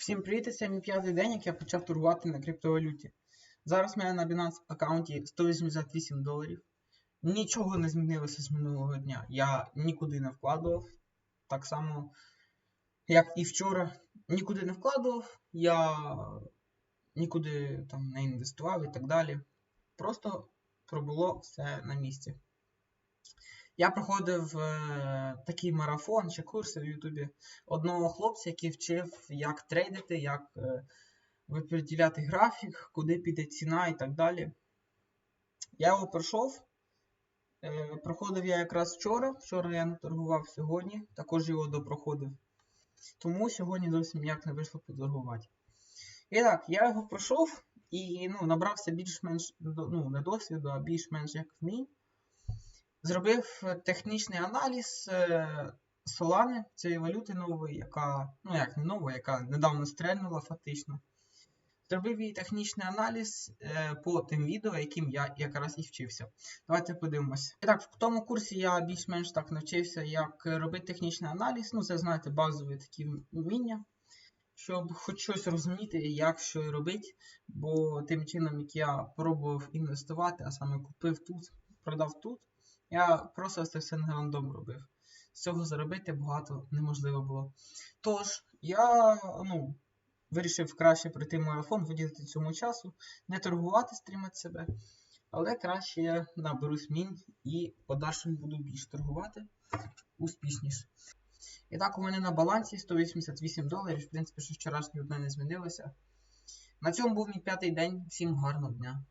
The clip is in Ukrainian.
Всім привіт, це мій п'ятий день, як я почав торгувати на криптовалюті. Зараз в мене на Binance аккаунті 188 доларів. Нічого не змінилося з минулого дня. Я нікуди не вкладував. Так само, як і вчора, нікуди не вкладував, я нікуди там не інвестував і так далі. Просто пробуло все на місці. Я проходив е, такий марафон чи курси в Ютубі одного хлопця, який вчив, як трейдити, як е, виподіляти графік, куди піде ціна і так далі. Я його пройшов. Е, проходив я якраз вчора. Вчора я не торгував сьогодні, також його допроходив. Тому сьогодні зовсім ніяк не вийшло поторгувати. І так, я його пройшов і ну, набрався більш-менш ну, не досвіду, а більш-менш як вмінь. Зробив е, технічний аналіз е, Solana, цієї валюти нової, яка, ну як не нової, яка недавно стрельнула фактично. Зробив її технічний аналіз е, по тим відео, яким я якраз і вчився. Давайте подивимося. І так, в тому курсі я більш-менш так навчився, як е, робити технічний аналіз. Ну, це, знаєте, базові такі вміння, щоб хоч щось розуміти, як що робити. Бо тим чином, як я пробував інвестувати, а саме купив тут, продав тут, я просто це все рандом робив. З цього заробити багато неможливо було. Тож, я ну, вирішив краще пройти марафон, виділити цьому часу, не торгувати, стримати себе, але краще я наберусь мінь і подальшому буду більш торгувати успішніше. І так, у мене на балансі 188 доларів, в принципі, що вчорашнього дня не змінилося. На цьому був мій п'ятий день. Всім гарного дня.